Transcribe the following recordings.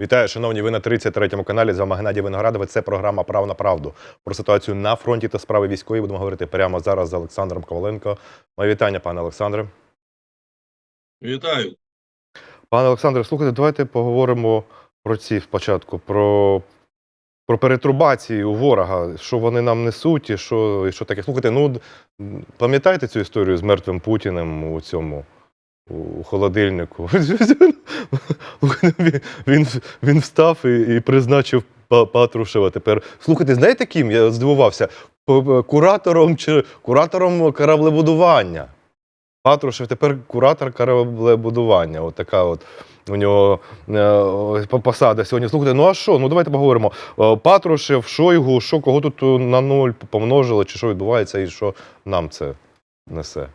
Вітаю, шановні. Ви на 33-му каналі. З вами Геннадій Виноградовець. Це програма Прав на правду. Про ситуацію на фронті та справи військові будемо говорити прямо зараз з Олександром Коваленко. Моє вітання, пане Олександре. Вітаю. Пане Олександре, слухайте, давайте поговоримо про ці спочатку, про, про перетрубації у ворога, що вони нам несуть, і що, і що таке. Слухайте, ну пам'ятаєте цю історію з мертвим Путіним у цьому у холодильнику? він, він, встав і, і призначив Па- Патрушева тепер. Слухайте, знаєте ким? Я здивувався. Куратором чи куратором кораблебудування. Патрушев тепер куратор кораблебудування. От така от у нього е, посада сьогодні. Слухайте, ну а що? Ну давайте поговоримо. Е, Патрушев, Шойгу, що кого тут на нуль помножили, чи що відбувається, і що нам це несе?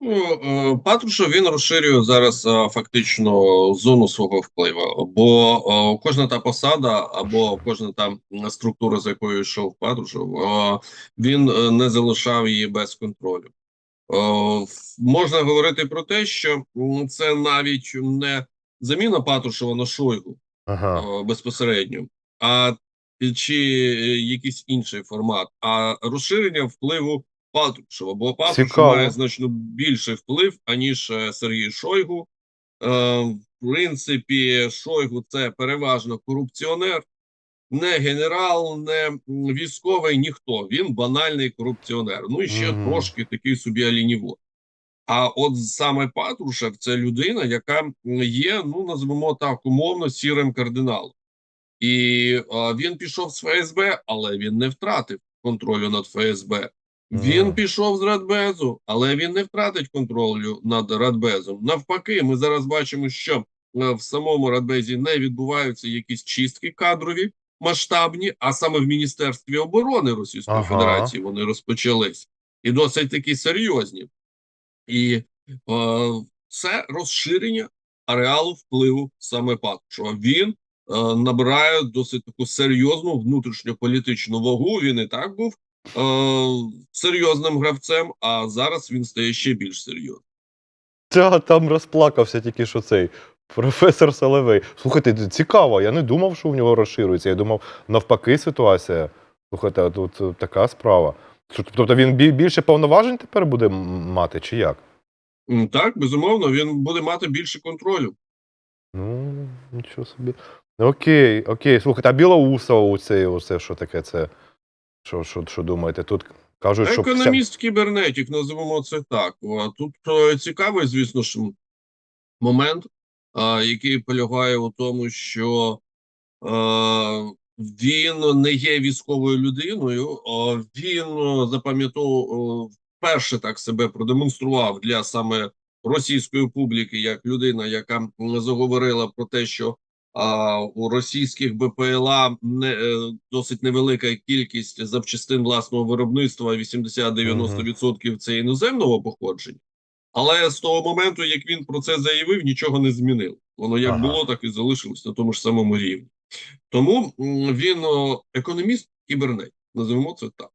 Ну, е, Патрушев він розширює зараз е, фактично зону свого впливу, бо е, кожна та посада або кожна та структура, з якою йшов Патрушев, він не залишав її без контролю. Можна говорити про те, що це навіть не заміна Патрушева на Шойгу, Ага. безпосередньо, а чи якийсь інший формат, а розширення впливу Патрушева. Бо Патрушев має значно більший вплив, аніж е, Сергій Шойгу. Е, В принципі, Шойгу це переважно корупціонер, не генерал, не військовий, ніхто. Він банальний корупціонер. Ну і ще Мгм. трошки такий собі алінівод. А от саме Патрушев це людина, яка є, ну назвемо так, умовно сірим кардиналом. І а, він пішов з ФСБ, але він не втратив контролю над ФСБ. Він пішов з Радбезу, але він не втратить контролю над Радбезом. Навпаки, ми зараз бачимо, що е, в самому Радбезі не відбуваються якісь чистки кадрові масштабні, а саме в Міністерстві оборони Російської Ага. Федерації вони розпочались і досить такі серйозні. І е, це розширення ареалу впливу саме Патрушева. Він е, набирає досить таку серйозну внутрішньополітичну вагу. Він і так був е, серйозним гравцем, а зараз він стає ще більш серйозним. Та там розплакався тільки що цей професор Соловей. Слухайте, цікаво, я не думав, що в нього розширюється. Я думав, навпаки, ситуація. Слухайте, а тут е, така справа. Тобто він більше повноважень тепер буде мати, чи як? Так, безумовно, він буде мати більше контролю. Ну, нічого собі. Окей, окей. Слухайте, а Білоусова оце, оце що таке? Це що, що, що думаєте? Тут кажуть, що Економіст кібернетик, називаємо це так. Тут е, цікавий, звісно ж, момент, який полягає у тому, що е, він не є військовою людиною, він е, запам'ятовував вперше так себе продемонстрував для саме російської публіки як людина, яка заговорила про те, що а, у російських БПЛА не е, досить невелика кількість запчастин власного виробництва 80-90% це іноземного походження. Але з того моменту, як він про це заявив, нічого не змінив. Воно як Ага. було, так і залишилось на тому ж самому рівні. Тому він економіст кібернет, називаємо це так,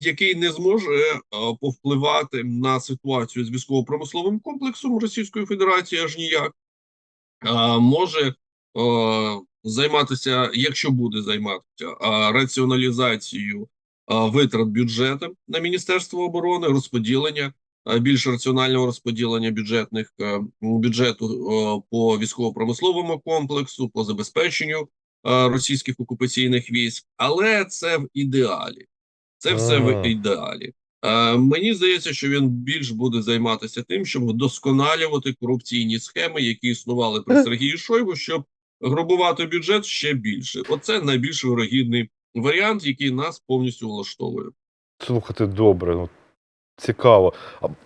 який не зможе е, повпливати на ситуацію з військово-промисловим комплексом Російської Федерації аж ніяк. Може займатися, якщо буде займатися раціоналізацією витрат бюджету на Міністерство оборони, розподілення більш раціонального розподілення бюджетних бюджету по військово-промисловому комплексу, по забезпеченню російських окупаційних військ, але це в ідеалі. Це все в ідеалі. Е, мені здається, що він більш буде займатися тим, щоб вдосконалювати корупційні схеми, які існували при Сергії Шойгу, щоб грабувати бюджет ще більше. Оце найбільш вирогідний варіант, який нас повністю влаштовує. Слухайте, добре, ну цікаво.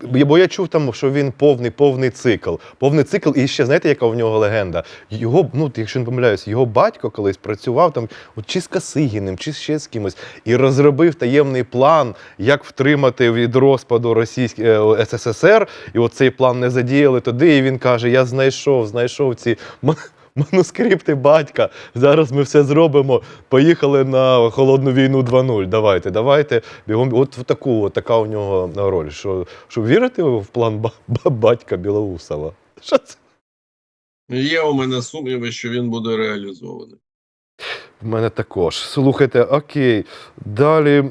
Бо я чув там, що він повний, повний цикл. Повний цикл, і ще знаєте, яка в нього легенда? Його, ну, якщо не помиляюсь, його батько колись працював там от, чи з Касигіним, чи ще з кимось, і розробив таємний план, як втримати від розпаду Російськ... е, СССР. І оцей план не задіяли туди. І він каже: Я знайшов, знайшов ці. Манускрипти батька. Зараз ми все зробимо. Поїхали на холодну війну 2.0. Давайте, давайте. Бігом. От таку, от така у нього роль. Що, що вірите в план ба- ба- батька Білоусова? Що це? Є у мене сумніви, що він буде реалізований. В мене також. Слухайте, окей. Далі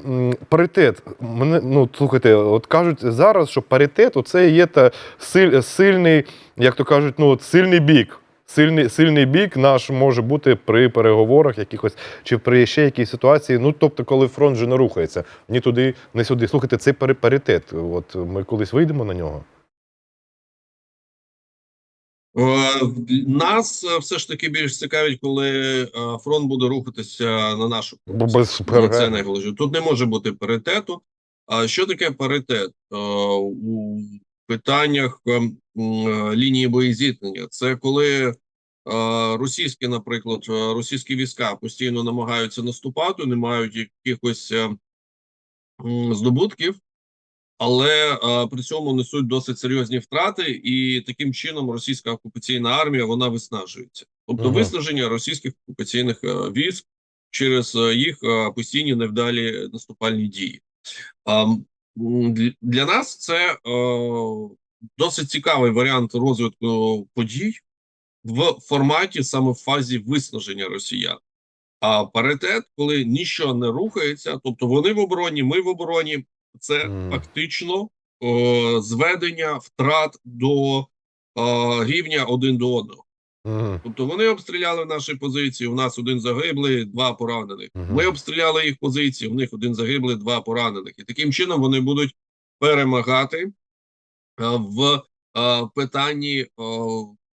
паритет. Мене, ну, слухайте, от кажуть зараз, що паритет це є та силь, сильний, як то кажуть, ну, от сильний бік. Сильний, сильний бік наш може бути при переговорах якихось чи при ще якійсь ситуації. Ну, тобто, коли фронт вже не рухається, ні туди, ні сюди. Слухайте, це паритет. От ми колись вийдемо на нього. Е, Нас е, все ж таки більш цікавить, коли е, фронт буде рухатися на нашу без Ну, Це найголовніше. Тут не може бути паритету. А що таке паритет у питаннях е, м, е, лінії боєзіткнення? Це коли е, російські, наприклад, е, російські війська постійно намагаються наступати, не мають якихось е, здобутків, але е, при цьому несуть досить серйозні втрати, і таким чином російська окупаційна армія вона виснажується. Тобто Ага. виснаження російських окупаційних е, військ через е, їх е, постійні невдалі наступальні дії. Для- нас це е, досить цікавий варіант розвитку подій в форматі саме в фазі виснаження росіян. А паритет, коли нічого не рухається, тобто вони в обороні, ми в обороні, це Мгм. фактично е, зведення втрат до е, рівня один до одного. Мгм. Тобто вони обстріляли наші позиції. У нас один загиблий, два поранених. Мгм. Ми обстріляли їх позиції. У них один загиблий, два поранених. І таким чином вони будуть перемагати в е, питанні е,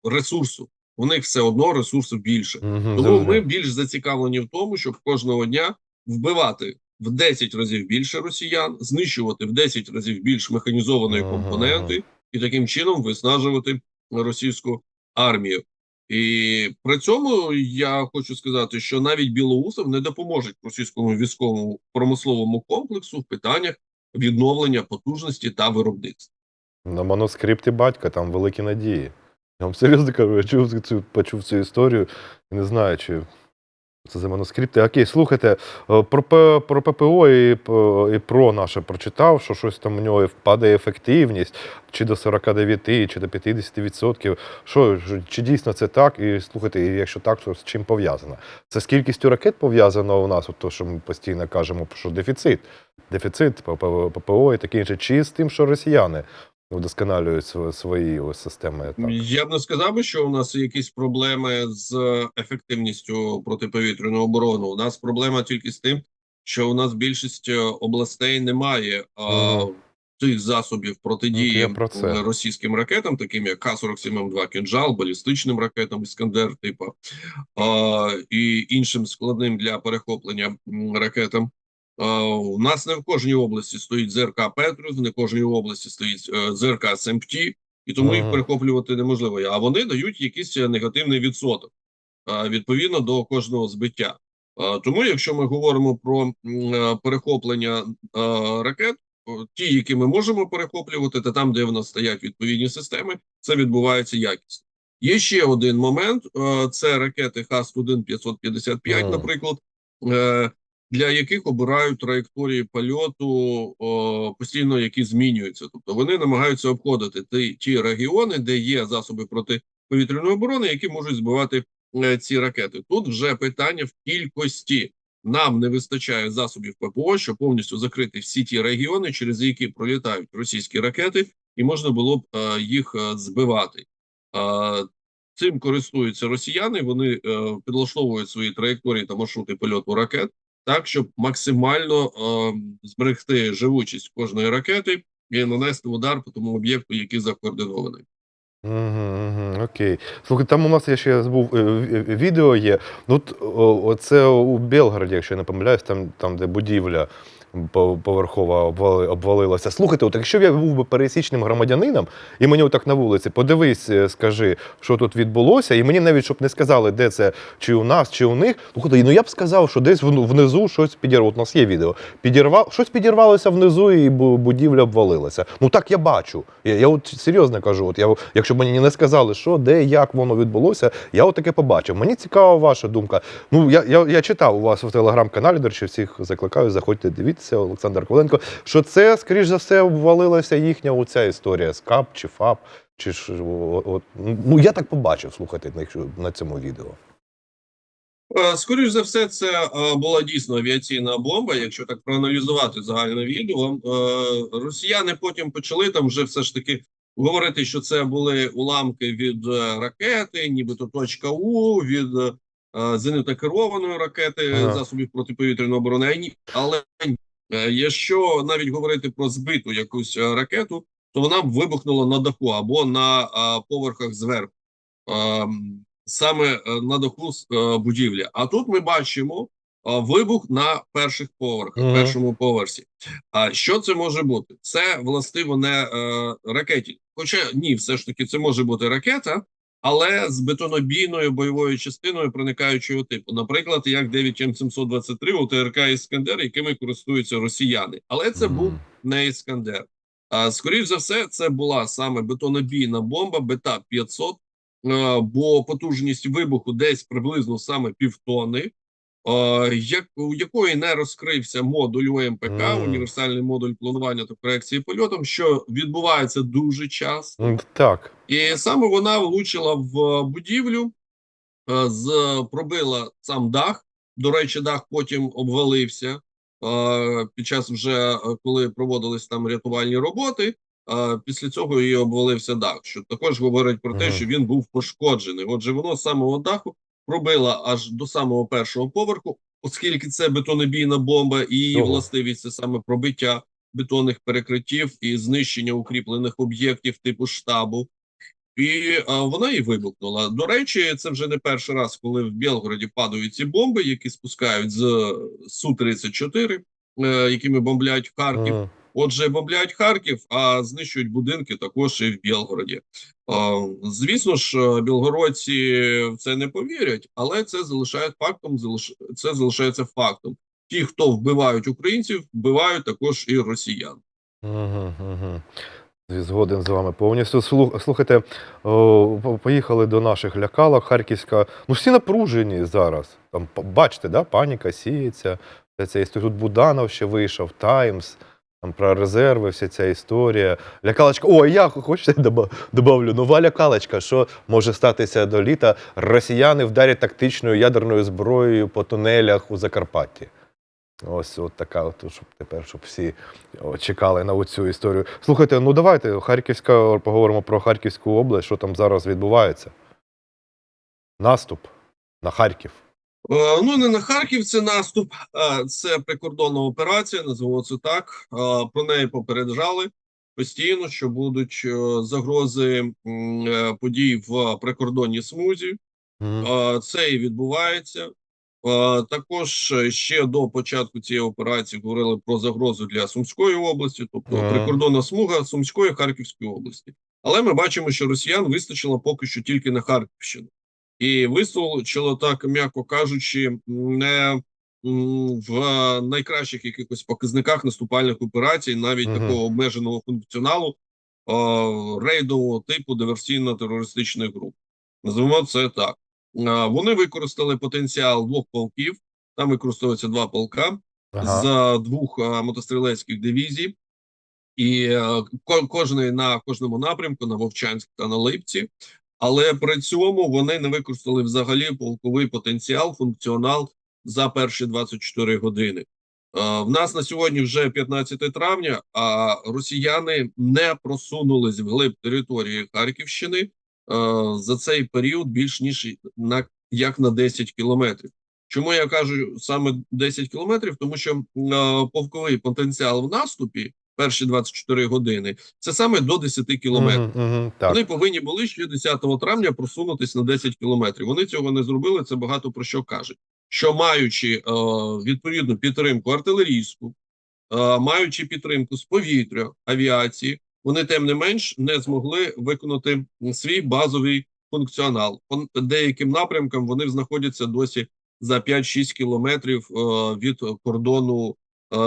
ресурсу. У них все одно ресурсу більше. Мгм, Тому зрозумів. ми більш зацікавлені в тому, щоб кожного дня вбивати в 10 разів більше росіян, знищувати в 10 разів більш механізованої Ага. компоненти і таким чином виснажувати російську армію. І при цьому я хочу сказати, що навіть Білоусов не допоможе російському військовому промисловому комплексу в питаннях відновлення потужності та виробництва. На манускрипті батька там великі надії. Я вам серйозно кажу, я чув цю, почув цю історію і не знаю, чи це за манускрипти. Окей, слухайте, е, про, про ППО і, і ПРО наше прочитав, що щось там у нього падає ефективність чи до 49, чи до 50%. Що, чи дійсно це так? І слухайте, якщо так, то з чим пов'язано? Це з кількістю ракет пов'язано у нас, от то, що ми постійно кажемо, що дефіцит. Дефіцит ППО і таке інше, чи з тим, що росіяни вдосконалюють свої ось системи. Так. Я б не сказав би, що у нас якісь проблеми з ефективністю протиповітряної оборони. У нас проблема тільки з тим, що у нас більшість е, областей немає а, тих засобів протидії Ну, про це. російським ракетам, таким як К-47М2 «Кінжал», балістичним ракетам Іскандер, типу а, і іншим складним для перехоплення ракетам. У нас не в кожній області стоїть ЗРК Петрус, не в кожній області стоїть е, ЗРК СМТ, і тому їх перехоплювати неможливо. А вони дають якийсь е, негативний відсоток відповідно до кожного збиття. Тому, якщо ми говоримо про е, перехоплення е, ракет, ті, які ми можемо перехоплювати, та там, де в нас стоять відповідні системи, це відбувається якісно. Є ще один момент: е, це ракети Х-1 555, Мгм. наприклад, е, для яких обирають траєкторії польоту постійно, які змінюються. Тобто вони намагаються обходити ті, ті регіони, де є засоби протиповітряної оборони, які можуть збивати е, ці ракети. Тут вже питання в кількості. Нам не вистачає засобів ППО, щоб повністю закрити всі ті регіони, через які пролітають російські ракети, і можна було б е, їх е, збивати. Е, цим користуються росіяни. Вони е, підлаштовують свої траєкторії та маршрути польоту ракет так, щоб максимально е, зберегти живучість кожної ракети і нанести удар по тому об'єкту, який закоординований. Угу, угу, окей. Слухай, там у нас я ще забув е, е, відео є. Ну, це у Белгороді, якщо я не помиляюсь, там, там де будівля поверхова обвали, обвалилася. Слухайте, от якщо б я був би пересічним громадянином, і мені отак на вулиці, подивись, е, скажи, що тут відбулося, і мені навіть щоб не сказали, де це, чи у нас, чи у них. Ну я б сказав, що десь внизу щось підірвало. От у нас є відео. Підірвав, щось підірвалося внизу, і будівля обвалилася. Ну так я бачу. Я, я от серйозно кажу, от я, якщо б мені не сказали, що, де, як воно відбулося, я от таке побачив. Мені цікава ваша думка. Ну, я, я, я читав у вас в телеграм-каналі, до речі, всіх закликаю, заходьте, дивіться, Олександр Коваленко, що це, скоріш за все, обвалилася їхня оця історія з КАП чи ФАП. Чи ж от, ну я так побачив, слухайте, на, на цьому відео. Е, Скоріш за все, це е, була дійсно авіаційна бомба. Якщо так проаналізувати загальне відео, Е, росіяни потім почали там вже все ж таки говорити, що це були уламки від ракети, нібито точка У від зенитно-керованої ракети Ага. засобів протиповітряної оборони. Але якщо навіть говорити про збиту якусь е, ракету, то вона б вибухнула на даху або на е, поверхах зверху. Ем, саме е, на даху е, будівлі. А тут ми бачимо е, вибух на перших поверхах, Мгм. першому поверсі. А що це може бути? Це властиво не е, ракеті. Хоча ні, все ж таки це може бути ракета, але з бетонобійною бойовою частиною проникаючого типу, наприклад, як 9 М723 у ТРК Іскандер, якими користуються росіяни. Але це був не Іскандер. А скоріш за все, це була саме бетонобійна бомба Бета 500 е, бо потужність вибуху десь приблизно саме півтони, як, у якої не розкрився модуль ОМПК, Мгм. універсальний модуль планування та корекції польотом, що відбувається дуже часто. Так. І саме вона влучила в будівлю, е, з пробила сам дах. До речі, дах потім обвалився е, під час вже е, коли проводились там рятувальні роботи. Після цього і обвалився дах, що також говорить про те, що він був пошкоджений. Отже, воно з самого даху пробило аж до самого першого поверху, оскільки це бетонобійна бомба, і її Ого. властивість це саме пробиття бетонних перекриттів і знищення укріплених об'єктів типу штабу. І а, вона і вибухнула. До речі, це вже не перший раз, коли в Білгороді падають ці бомби, які спускають з Су-34, е, якими бомблять Харків. Мгм. Отже, бомблять Харків, а знищують будинки також і в Білгороді. Звісно ж, е, білгородці в це не повірять, але це залишає фактом. Це залишається фактом. Ті, хто вбивають українців, вбивають також і росіян. Згоден з вами повністю. Слух- Слухайте, поїхали до наших лякалок Харківська. Ну, всі напружені зараз. Там, бачите, да, паніка сіється. Ця історія. Тут Буданов ще вийшов, Таймс, там про резерви, вся ця історія. Лякалочка. О, я хочете добавлю. Нова лякалочка. Що може статися до літа? Росіяни вдарять тактичною ядерною зброєю по тунелях у Закарпатті. Ось от така, от, щоб тепер, щоб всі чекали на цю історію. Слухайте, ну давайте Харківська, поговоримо про Харківську область, що там зараз відбувається. Наступ на Харків. Е, Ну, не на Харків це наступ, це прикордонна операція, називаємо це так. Про неї попереджали постійно, що будуть е, загрози е, подій в прикордонній смузі. Це і відбувається. Також ще до початку цієї операції говорили про загрозу для Сумської області, тобто прикордонна смуга Сумської Харківської області. Але ми бачимо, що росіян вистачило поки що тільки на Харківщину. І вистачило так, м'яко кажучи, не в найкращих якихось показниках наступальних операцій, навіть Мгм. такого обмеженого функціоналу рейдового типу диверсійно-терористичних груп. Називаємо це так. Вони використали потенціал двох полків. Там використовується два полка Ага. з двох мотострілецьких дивізій, і ко- кожний на кожному напрямку на Вовчанськ та на Липці. Але при цьому вони не використали взагалі полковий потенціал, функціонал за перші 24 години. Е, В нас на сьогодні вже 15 травня, а росіяни не просунулись вглиб території Харківщини е, за цей період більш ніж на як на 10 кілометрів. Чому я кажу саме 10 кілометрів? Тому що е, полковий потенціал в наступі перші 24 години це саме до 10 кілометрів. Мгм, мгм, так. Вони повинні були ще 10 травня просунутися на 10 кілометрів. Вони цього не зробили. Це багато про що каже. Що маючи е, відповідну підтримку артилерійську, е, маючи підтримку з повітря, авіації, вони тим не менш не змогли виконати свій базовий функціонал. По деяким напрямкам вони знаходяться досі за 5-6 кілометрів е, від кордону е,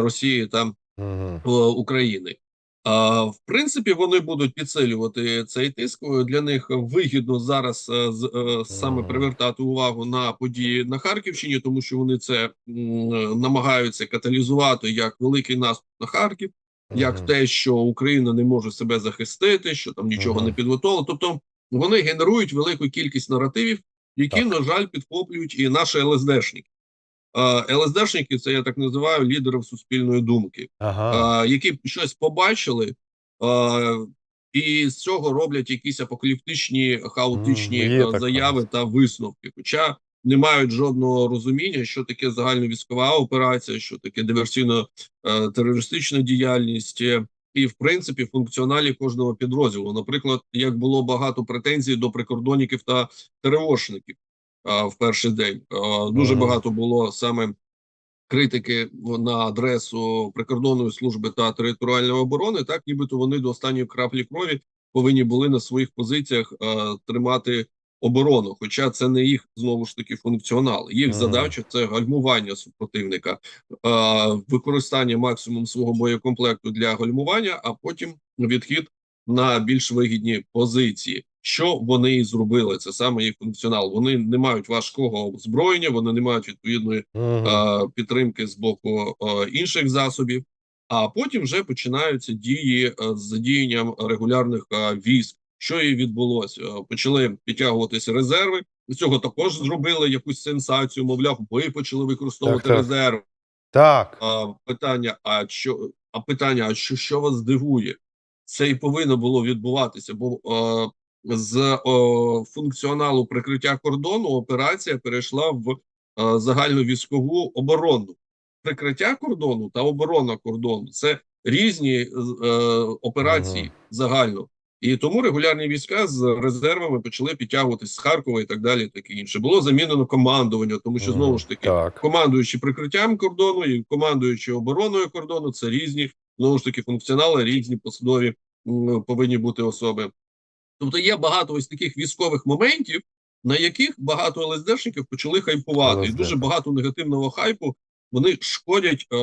Росії та Мгм. е, України. А, в принципі, вони будуть підсилювати цей тиск. Для них вигідно зараз е, з- е, саме привертати увагу на події на Харківщині, тому що вони це м, намагаються каталізувати як великий наступ на Харків. як те, що Україна не може себе захистити, що там нічого не підготовлено. Тобто вони генерують велику кількість наративів, які, Так. на жаль, підхоплюють і наші ЛСДшники. Е, ЛСДшники це я так називаю лідерів суспільної думки, Ага. е, які щось побачили. е, І з цього роблять якісь апокаліптичні хаотичні е, така. заяви та висновки. Хоча не мають жодного розуміння, що таке загальновійськова операція, що таке диверсійно-терористична діяльність, е, і в принципі функціоналі кожного підрозділу. Наприклад, як було багато претензій до прикордонників та ТРОшників а, в перший день. Дуже багато було саме критики на адресу прикордонної служби та територіальної оборони, так нібито вони до останньої краплі крові повинні були на своїх позиціях тримати оборону. Хоча це не їх знову ж таки функціонал. Їх задача це гальмування супротивника, використання максимум свого боєкомплекту для гальмування, а потім відхід на більш вигідні позиції. Що вони і зробили? Це саме їх функціонал. Вони не мають важкого озброєння, вони не мають відповідної Мгм. е, підтримки з боку е, інших засобів. А потім вже починаються дії е, з задіянням регулярних е, військ. Що і відбулося? Е, Почали підтягуватися резерви. З цього також зробили якусь сенсацію. Мовляв, ви почали використовувати Так, так. резерв. Так. А, питання: а що а питання, а що, що вас дивує? Це і повинно було відбуватися, бо е, з о, функціоналу прикриття кордону операція перейшла в е, загальну військову оборону. Прикриття кордону та оборона кордону це різні е, операції Мгм. загально. І тому регулярні війська з резервами почали підтягуватись з Харкова і так далі. Таке інше було замінено командування, тому що знову ж таки Так. командуючи прикриттям кордону і командуючи обороною кордону, це різні знову ж таки функціонали, різні посадові повинні бути особи. Тобто є багато ось таких військових моментів, на яких багато ЛСДшників почали хайпувати, і дуже багато негативного хайпу. Вони шкодять е,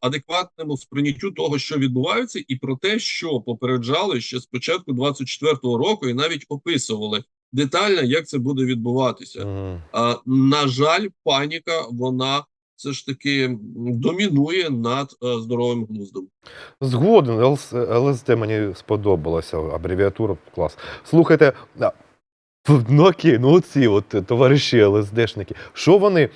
адекватному сприйняттю того, що відбувається, і про те, що попереджали ще з початку 24-го року, і навіть описували детально, як це буде відбуватися. Мгм. А, на жаль, паніка вона все ж таки домінує над е, здоровим глуздом. Згоден, ЛС ЛСД мені сподобалася абревіатура клас. Слухайте, ну окей, ну оці от товариші ЛСДшники, що вони,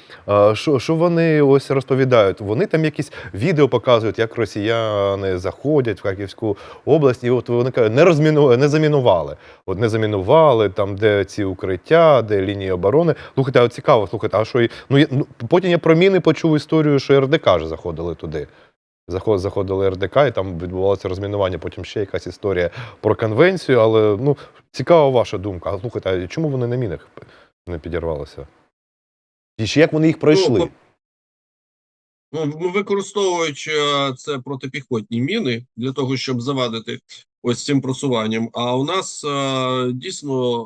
що, що вони ось розповідають? Вони там якісь відео показують, як росіяни заходять в Харківську область, і от вони кажуть, не розміну, не замінували. От не замінували, там, де ці укриття, де лінії оборони. Слухайте, а цікаво, слухайте, а що ну, я- ну потім я про міни почув історію, що РДК ж заходили туди. Заход, заходили РДК, і там відбувалося розмінування, потім ще якась історія про конвенцію. Але ну, цікава ваша думка. А слухайте, а чому вони на мінах не підірвалися? І ще як вони їх пройшли? Ну, Ну, використовують е, це протипіхотні міни для того, щоб завадити ось цим просуванням. А у нас е, дійсно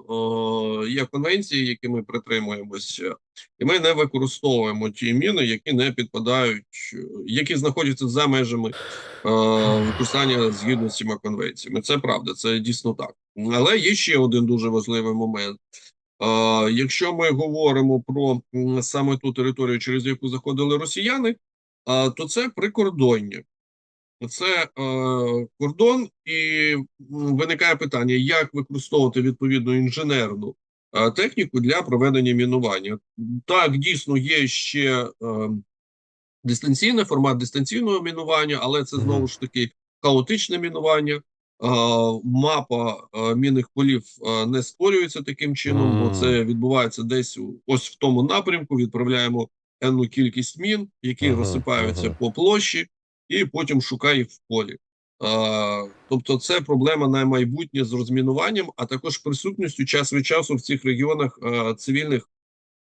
е, є конвенції, які ми притримуємося, і ми не використовуємо ті міни, які не підпадають, які знаходяться за межами е, використання згідно з цими конвенціями. Це правда, це дійсно так. Але є ще один дуже важливий момент. Якщо ми говоримо про саме ту територію, через яку заходили росіяни, то це прикордоння. Це е, кордон, і виникає питання, як використовувати відповідну інженерну е, техніку для проведення мінування. Так, дійсно, є ще е, дистанційний формат дистанційного мінування, але це знову ж таки хаотичне мінування. Е, мапа е, мінних полів е, не створюється таким чином, бо це відбувається десь ось в тому напрямку. Відправляємо енну кількість мін, які Мгм, розсипаються мгм. по площі, і потім шукає в полі. Тобто, це проблема на майбутнє з розмінуванням, а також присутністю час від часу в цих регіонах цивільних,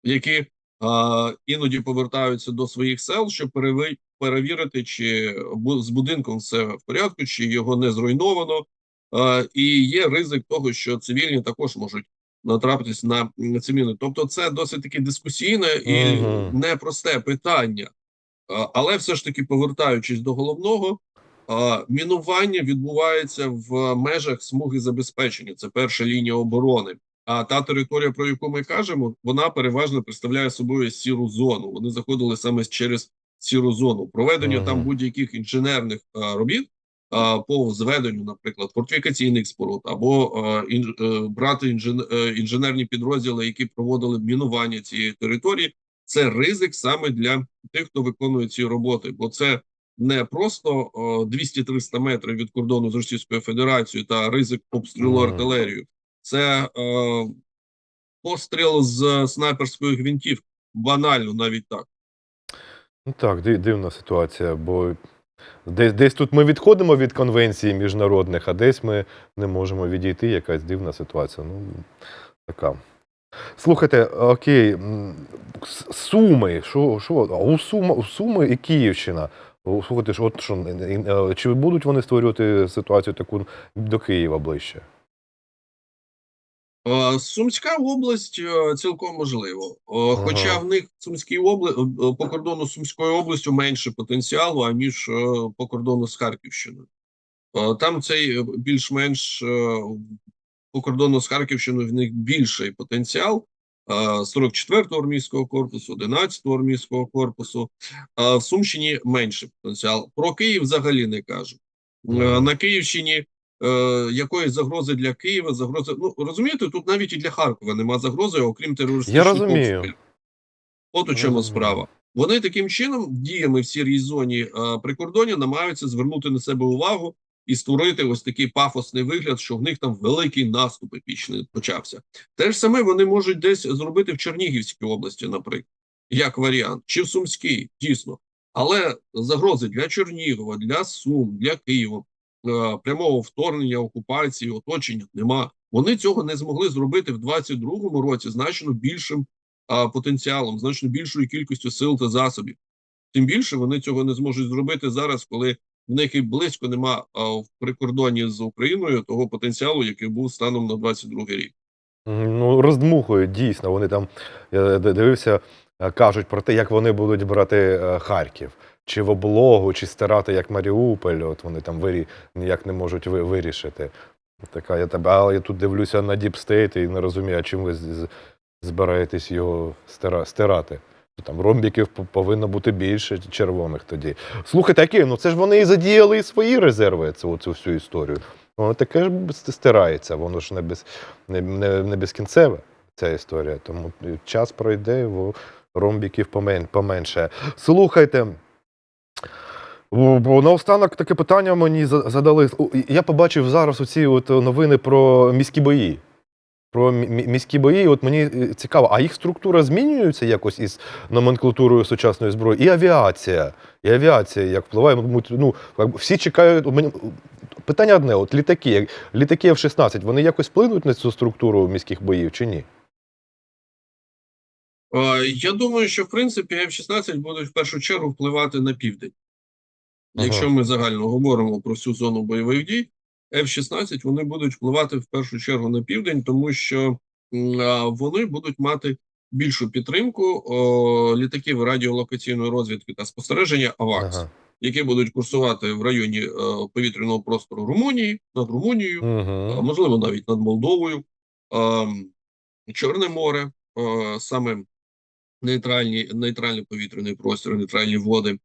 які іноді повертаються до своїх сел, щоб перевірити, чи з будинком все в порядку, чи його не зруйновано. І є ризик того, що цивільні також можуть натрапитись на міни. Тобто, це досить таки дискусійне і непросте питання. Але все ж таки, повертаючись до головного, мінування відбувається в межах смуги забезпечення. Це перша лінія оборони. А та територія, про яку ми кажемо, вона переважно представляє собою сіру зону. Вони заходили саме через сіру зону. Проведення Мгм. там будь-яких інженерних робіт по зведенню, наприклад, фортифікаційних споруд, або ін, е, брати інжен, е, інженерні підрозділи, які проводили мінування цієї території. Це ризик саме для тих, хто виконує ці роботи, бо це не просто 200-300 метрів від кордону з Російською Федерацією та ризик обстрілу Мгм. артилерією. Це е, постріл з снайперської гвинтівки. Банально навіть так. Ну так, ди- дивна ситуація, бо десь, десь тут ми відходимо від конвенцій міжнародних, а десь ми не можемо відійти. Якась дивна ситуація. Ну, така. Слухайте, окей, Суми, що, що? А у Суми, у Суми і Київщина. Слухайте, ж, от що, е, чи будуть вони створювати ситуацію таку до Києва ближче? Е, Сумська область е, цілком можливо. Хоча Ага. в них Сумській області по кордону з Сумською областю менше потенціалу, аніж по кордону з Харківщиною. Там цей більш-менш по кордону з Харківщиною в них більший потенціал. е, 44-го армійського корпусу, 11-го армійського корпусу. А в Сумщині менший потенціал. Про Київ взагалі не кажу. На Київщині е, якоїсь загрози для Києва, загрози. Ну розумієте, тут навіть і для Харкова нема загрози, окрім терористичних Я розумію. обстрілів. От у чому справа. Вони таким чином, діями в сірій зоні е, прикордоння, намагаються звернути на себе увагу і створити ось такий пафосний вигляд, що в них там великий наступ епічний почався. Те ж саме вони можуть десь зробити в Чернігівській області, наприклад, як варіант, чи в Сумській, дійсно. Але загрози для Чернігова, для Сум, для Києва, е, прямого вторгнення, окупації, оточення нема. Вони цього не змогли зробити в 22-му році значно більшим потенціалом, значно більшою кількістю сил та засобів. Тим більше вони цього не зможуть зробити зараз, коли в них і близько нема в прикордонні з Україною того потенціалу, який був станом на 22 рік. Ну, роздмухують, дійсно. Вони там, я дивився, е, кажуть про те, як вони будуть брати е, Харків. Чи в облогу, чи стирати як Маріуполь. От вони там вирі... ніяк не можуть ви- вирішити. Така я тебе, але я тут дивлюся на Діпстейт і не розумію, а чим ви збираєтесь його стира... стирати. Там ромбіків повинно бути більше червоних тоді. Слухайте, які, ну це ж вони і задіяли і свої резерви, цю, цю всю історію. Воно таке ж стирається, воно ж не, без, не, не, не безкінцеве, ця історія. Тому час пройде, во- ромбіків помен, поменше. Слухайте. Бо наостанок таке питання мені задали. Я побачив зараз оці от новини про міські бої. Про мі- мі- міські бої, от мені е, цікаво, а їх структура змінюється якось із номенклатурою сучасної зброї, і авіація. І авіація як впливає. Ну, всі чекають. Питання одне: от літаки, літаки F-16, вони якось вплинуть на цю структуру міських боїв чи ні? Е, Я думаю, що в принципі F-16 будуть в першу чергу впливати на південь. Ага. Якщо ми загально говоримо про всю зону бойових дій, F-16 вони будуть впливати в першу чергу на південь, тому що вони будуть мати більшу підтримку о, літаків радіолокаційної розвідки та спостереження АВАКС, Ага. які будуть курсувати в районі е, повітряного простору Румунії, над Румунією, а, Угу. можливо, навіть над Молдовою, Чорне море, саме нейтральні, нейтральний повітряний простір, нейтральні води.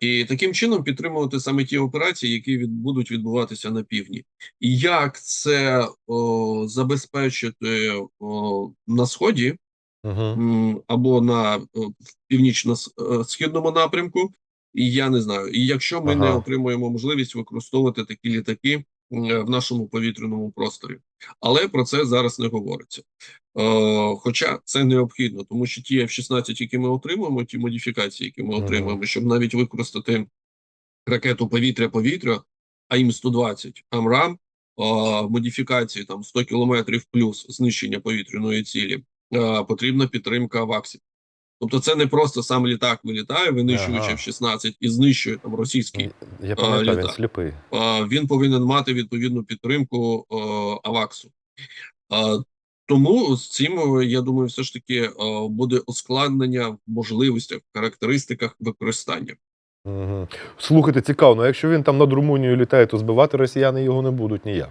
І таким чином підтримувати саме ті операції, які від, будуть відбуватися на півдні. І як це о, забезпечити о, на сході Угу. м, або на північно-східному напрямку, і я не знаю. І якщо ми не отримуємо можливість використовувати такі літаки в нашому повітряному просторі, але про це зараз не говориться. Е, хоча це необхідно, тому що ті F-16, які ми отримуємо, ті модифікації, які ми отримуємо, щоб навіть використати ракету повітря-повітря, АІМ 120 АМРАМ, е, модифікації там 100 кілометрів плюс знищення повітряної цілі, е, потрібна підтримка АВАКСів. Тобто це не просто сам літак вилітає, винищуючи Ага. F-16 і знищує там російський. Я пам'ятаю, він сліпий. Він повинен мати відповідну підтримку АВАКСу. Тому з цим е, я думаю, все ж таки е, буде ускладнення в можливостях, в характеристиках використання. Угу. Слухайте, цікаво, ну якщо він там над Румунією літає, то збивати росіяни його не будуть ніяк.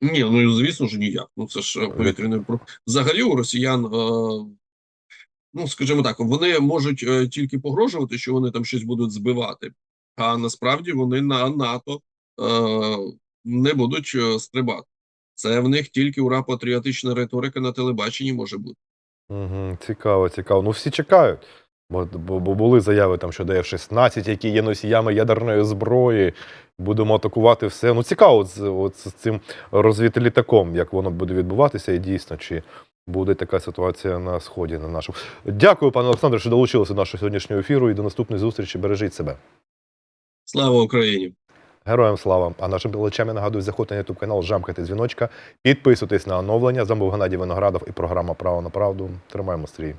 Ні, ну звісно ж ніяк. Ну це ж е, повітряний про взагалі у росіян. Ну скажімо так, вони можуть е, тільки погрожувати, що вони там щось будуть збивати. А насправді вони на НАТО не будуть е, стрибати. Це в них тільки ура патріотична риторика на телебаченні може бути. Угу, цікаво, цікаво. Ну всі чекають. Бо, бо, були заяви там щодо F-16, які є носіями ядерної зброї. Будемо атакувати все. Ну цікаво з, от, з цим розвідлітаком, як воно буде відбуватися, і дійсно, чи буде така ситуація на сході на нашому. Дякую, пане Олександре, що долучилися до нашого сьогоднішнього ефіру і до наступної зустрічі. Бережіть себе. Слава Україні! Героям слава! А нашим глядачам я нагадую, заходьте на YouTube канал, жамкайте дзвіночка, підписуйтесь на оновлення. З вами був Геннадій Виноградов і програма Право на правду. Тримаємо стрій.